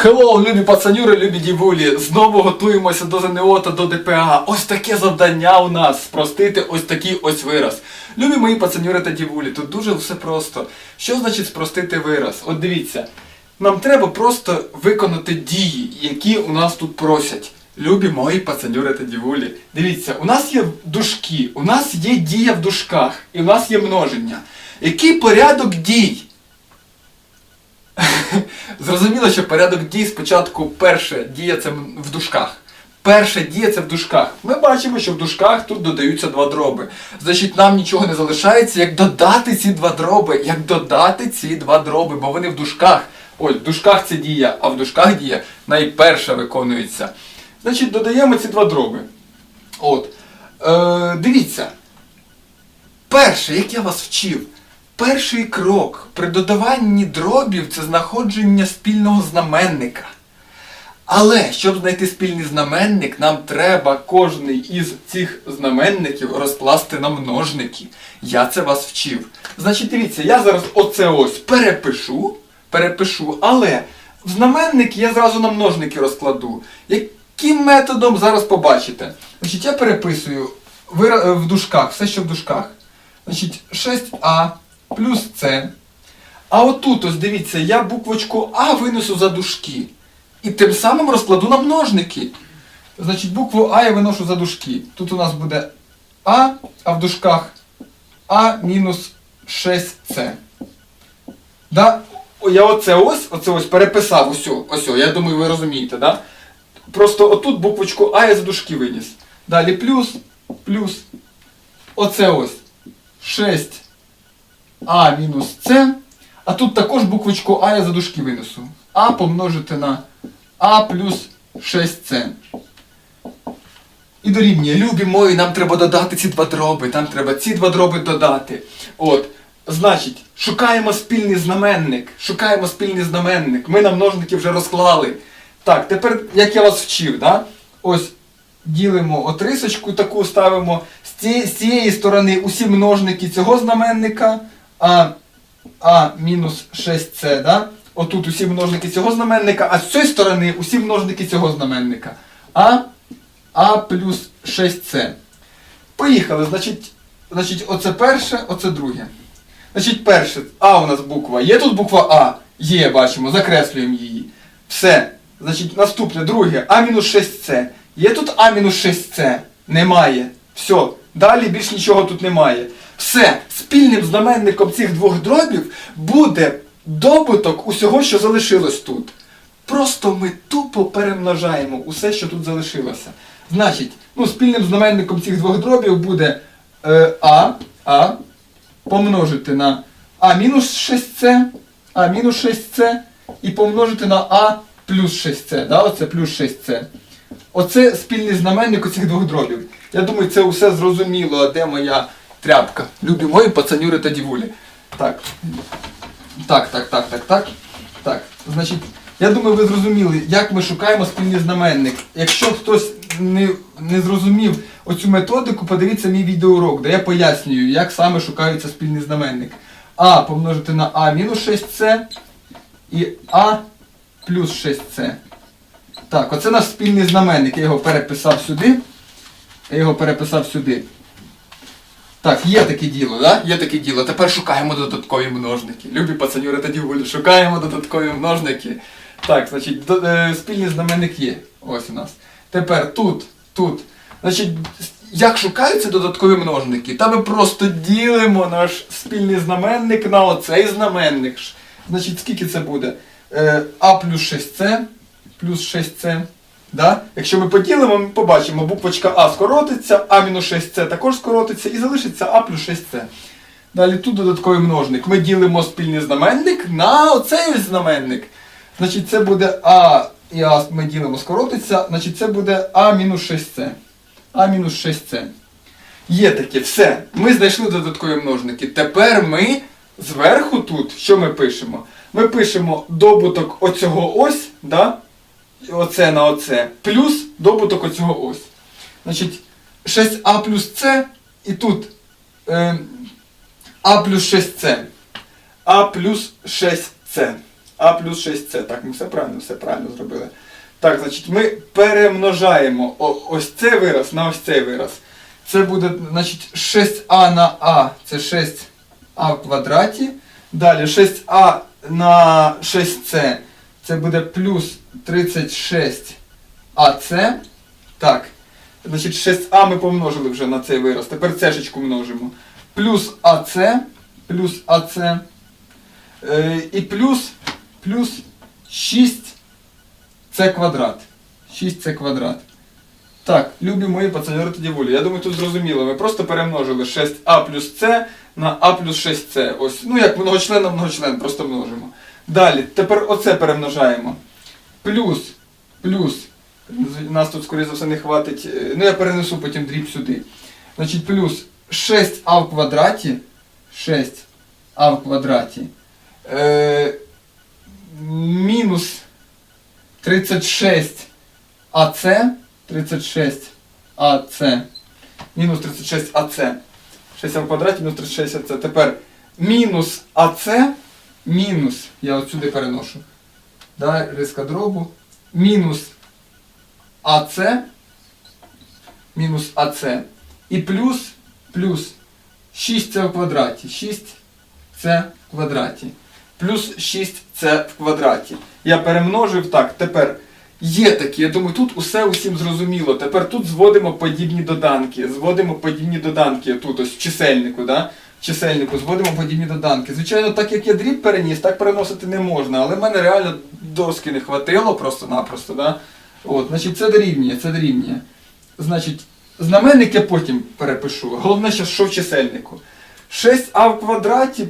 Хеллоу, любі пацанюри, любі дівулі! Знову готуємося до ЗНО та до ДПА. Ось таке завдання у нас спростити ось такий ось вираз. Любі мої пацанюри та дівулі, тут дуже все просто. Що значить спростити вираз? От дивіться, нам треба просто виконати дії, які у нас тут просять. Любі мої пацанюри та дівулі. Дивіться, у нас є дужки, у нас є дія в дужках, і у нас є множення. Який порядок дій? Зрозуміло, що порядок дій спочатку перше дія це в дужках. Перша дія це в дужках. Ми бачимо, що в дужках тут додаються два дроби. Значить, нам нічого не залишається, як додати ці два дроби, як додати ці два дроби, бо вони в дужках. Ось, в дужках це дія, а в дужках дія найперша виконується. Значить, додаємо ці два дроби. От. Е, дивіться. Перше, як я вас вчив, перший крок при додаванні дробів це знаходження спільного знаменника. Але щоб знайти спільний знаменник, нам треба кожний із цих знаменників розкласти на множники. Я це вас вчив. Значить, дивіться, я зараз оце ось перепишу, перепишу, але в знаменник я зразу на множники розкладу. Яким методом зараз побачите? Значить, я переписую в дужках, все, що в дужках. Значить, 6а плюс С. А отут, ось дивіться, я буквочку А винесу за дужки. І тим самим розкладу на множники. Значить, букву А я виношу за дужки. Тут у нас буде А, а в дужках А мінус 6С. Да? Я оце ось, оце ось переписав ось, ось, я думаю, ви розумієте, да? Просто отут буквочку А я за дужки виніс. Далі плюс, плюс. Оце ось 6А мінус С. А тут також буквочку А я за дужки винесу. А помножити на А плюс 6С. І дорівнює, любі мої, нам треба додати ці два дроби. Нам треба ці два дроби додати. От. Значить, шукаємо спільний знаменник. Шукаємо спільний знаменник. Ми на множники вже розклали. Так, тепер, як я вас вчив, да? ось ділимо отрисочку таку ставимо з цієї сторони усі множники цього знаменника, а, а мінус 6С, да? отут усі множники цього знаменника, а з цієї сторони усі множники цього знаменника. А, а плюс 6С. Поїхали, значить, значить, оце перше, оце друге. Значить, перше, А у нас буква. Є тут буква А? Є, бачимо, закреслюємо її. Все. Значить, наступне, друге, А мінус 6С. Є тут А мінус 6С? Немає. Все. Далі більш нічого тут немає. Все. Спільним знаменником цих двох дробів буде добуток усього, що залишилось тут. Просто ми тупо перемножаємо усе, що тут залишилося. Значить, ну, спільним знаменником цих двох дробів буде е, А, А помножити на А мінус 6С, А мінус 6С і помножити на А плюс 6С. Да? Оце плюс 6С. Оце спільний знаменник оцих двох дробів. Я думаю, це все зрозуміло, де моя тряпка. Любі мої пацанюри та дівулі. Так. Так, так, так, так, так. Так. Значить, я думаю, ви зрозуміли, як ми шукаємо спільний знаменник. Якщо хтось не, не зрозумів оцю методику, подивіться мій відеоурок, де я пояснюю, як саме шукається спільний знаменник. А помножити на А мінус 6С і А плюс 6С. Так, оце наш спільний знаменник. Я його переписав сюди. Я його переписав сюди. Так, є таке діло, да? Є таке діло. Тепер шукаємо додаткові множники. Любі пацанюри та дівулі, шукаємо додаткові множники. Так, значить, до- е, спільний знаменник є. Ось у нас. Тепер тут, тут. Значить, як шукаються додаткові множники? Та ми просто ділимо наш спільний знаменник на оцей знаменник. Значить, скільки це буде? Е, А плюс 6С плюс 6С. Да? Якщо ми поділимо, ми побачимо, буквочка А скоротиться, А мінус 6С також скоротиться і залишиться А плюс 6С. Далі тут додатковий множник. Ми ділимо спільний знаменник на оцей ось знаменник. Значить, це буде А і А ми ділимо скоротиться, значить це буде А мінус 6С. А мінус 6С. Є таке, все. Ми знайшли додаткові множники. Тепер ми зверху тут, що ми пишемо? Ми пишемо добуток оцього ось, да? Оце на оце, плюс добуток оцього ось. Значить, 6а плюс С і тут е, А плюс 6С. А плюс 6С. А плюс 6С. Так, ми все правильно, все правильно зробили. Так, значить, ми перемножаємо ось цей вираз на ось цей вираз. Це буде, значить, 6а на а, це 6а в квадраті. Далі 6а на 6c, це буде плюс 36ac. Так. Значить, 6а ми помножили вже на цей вираз. Тепер цешечку множимо. Плюс АЦ, плюс АЦ. Е, і плюс, плюс 6 це квадрат. 6 це квадрат. Так, любі мої пацаньори тоді волі. Я думаю, тут зрозуміло. Ми просто перемножили 6а плюс С на а плюс 6С. Ось, ну як многочлен на многочлен, просто множимо. Далі, тепер оце перемножаємо. Плюс, плюс. Нас тут, скоріше за все, не хватить. е, Ну, я перенесу потім дріб сюди. Значить, плюс 6а в квадраті. 6а в квадраті. Е, мінус 36 АЦ. 36 АЦ. Мінус 36 АЦ. 6 в квадраті мінус 36 АЦ. Тепер мінус АЦ. Мінус. Я от сюди переношу. Да, риска дробу. Мінус АЦ. Мінус АЦ. І плюс, плюс 6С в квадраті. 6С в квадраті. Плюс 6С в квадраті. Я перемножив так. Тепер є такі. Я думаю, тут усе усім зрозуміло. Тепер тут зводимо подібні доданки. Зводимо подібні доданки тут ось в чисельнику. Да? Чисельнику зводимо подібні доданки. Звичайно, так як я дріб переніс, так переносити не можна. Але в мене реально доски не хватило просто-напросто. Да? От, значить, це дорівнює, це дорівнює. Значить, знаменник я потім перепишу. Головне, що в чисельнику. 6а в квадраті.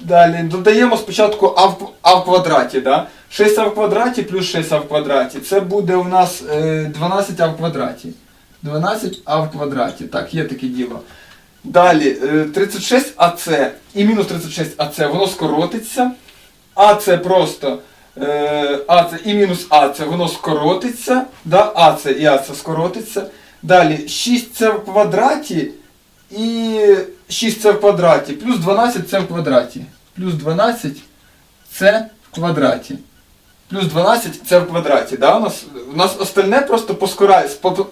Далі додаємо спочатку а в, а в квадраті. Да? 6а в квадраті плюс 6а в квадраті. Це буде у нас е, 12а в квадраті. 12а в квадраті. Так, є таке діло. Далі е, 36АЦ і мінус 36АЦ, воно скоротиться. АЦ просто е, АЦ і мінус АЦ, воно скоротиться. Да? АЦ і АЦ скоротиться. Далі 6С в квадраті і 6С в квадраті, плюс 12С в квадраті. Плюс 12С в квадраті. Плюс 12С в квадраті. Да? У, нас, у нас остальне просто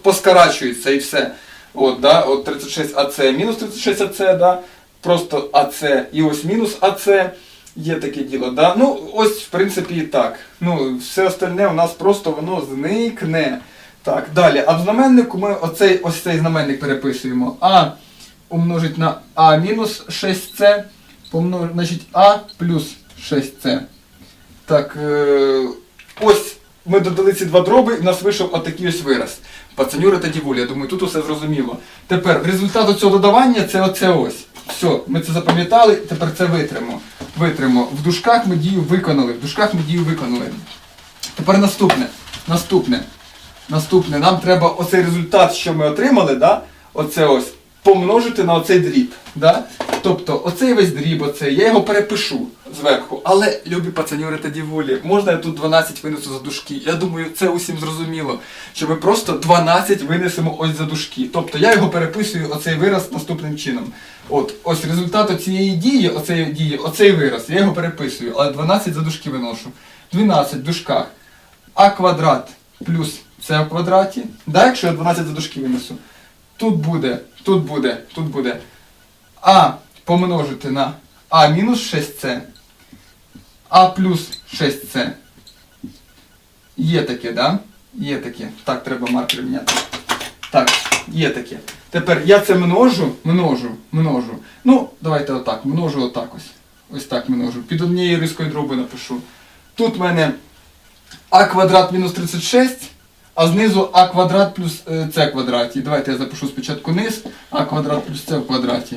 поскорачується і все. От, да? От 36АЦ, мінус 36АЦ, да? просто АЦ і ось мінус АЦ. Є таке діло, да? Ну, ось, в принципі, і так. Ну, все остальне у нас просто воно зникне. Так, далі. А в знаменнику ми оцей, ось цей знаменник переписуємо. А умножить на А мінус 6С, помнож... значить А плюс 6С. Так, е... ось ми додали ці два дроби, і в нас вийшов отакий ось вираз. Пацанюри та дівулі, я думаю, тут усе зрозуміло. Тепер результат цього додавання це оце ось. Все, ми це запам'ятали, тепер це витримо. Витримо. В дужках ми дію виконали. В дужках ми дію виконали. Тепер наступне. Наступне. Наступне. Нам треба оцей результат, що ми отримали, да? оце ось, помножити на оцей дріб. Да? Тобто, оцей весь дріб, оцей, я його перепишу зверху. Але, любі пацанюри та дівулі, можна я тут 12 винесу за дужки? Я думаю, це усім зрозуміло. Що ми просто 12 винесемо ось за дужки. Тобто я його переписую, оцей вираз наступним чином. От, ось результат цієї дії, оцеї дії, оцей вираз, я його переписую, але 12 за дужки виношу. 12 в дужках. А квадрат плюс С в квадраті. Да, якщо я 12 за дужки винесу. Тут буде, тут буде, тут буде А помножити на А мінус 6С. А плюс 6С. Є таке, да? Є таке. Так, треба маркер міняти. Так, є таке. Тепер я це множу, множу, множу. Ну, давайте отак, множу отак ось. Ось так множу. Під однією рискою дроби напишу. Тут в мене а квадрат мінус 36, а знизу а квадрат плюс е, с квадраті. Давайте я запишу спочатку низ, а квадрат плюс с в квадраті.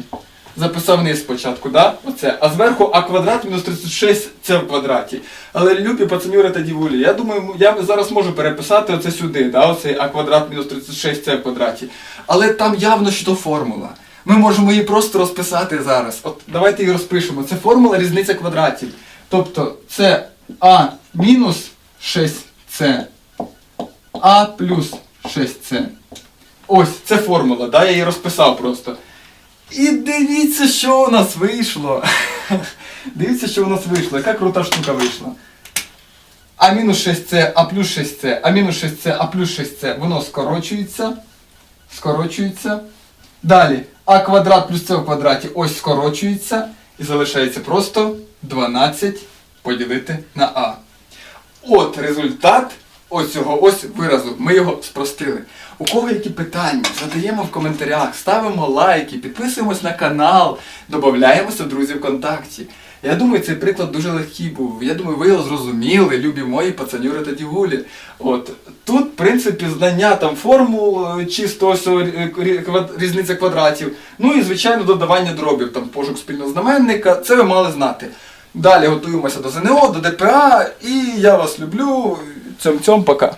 Записав низ спочатку, да? Оце. А зверху а квадрат мінус 36 с в квадраті. Але любі пацанюри та дівулі, я думаю, я зараз можу переписати оце сюди, да? оцей а квадрат мінус 36 с в квадраті. Але там явно що формула. Ми можемо її просто розписати зараз. От давайте її розпишемо. Це формула різниця квадратів. Тобто це а мінус 6С, А плюс 6С. Ось, це формула, да? я її розписав просто. І дивіться, що у нас вийшло. Дивіться, що у нас вийшло. Яка крута штука вийшла. а мінус 6С, а плюс 6С, а мінус 6С, а плюс 6С, воно скорочується. Скорочується. Далі а квадрат плюс С в квадраті ось скорочується. І залишається просто 12 поділити на А. От результат ось цього ось виразу. Ми його спростили. У кого які питання? Задаємо в коментарях, ставимо лайки, підписуємось на канал, додаємося в друзі ВКонтакті. Я думаю, цей приклад дуже легкий був. Я думаю, ви його зрозуміли, любі мої пацанюри та дігулі. От тут, в принципі, знання там формул, е, чисто ось е, різниця квадратів. Ну і звичайно додавання дробів, там пошук спільного знаменника. Це ви мали знати. Далі готуємося до ЗНО, до ДПА, і я вас люблю. Цьом-цьом, пока.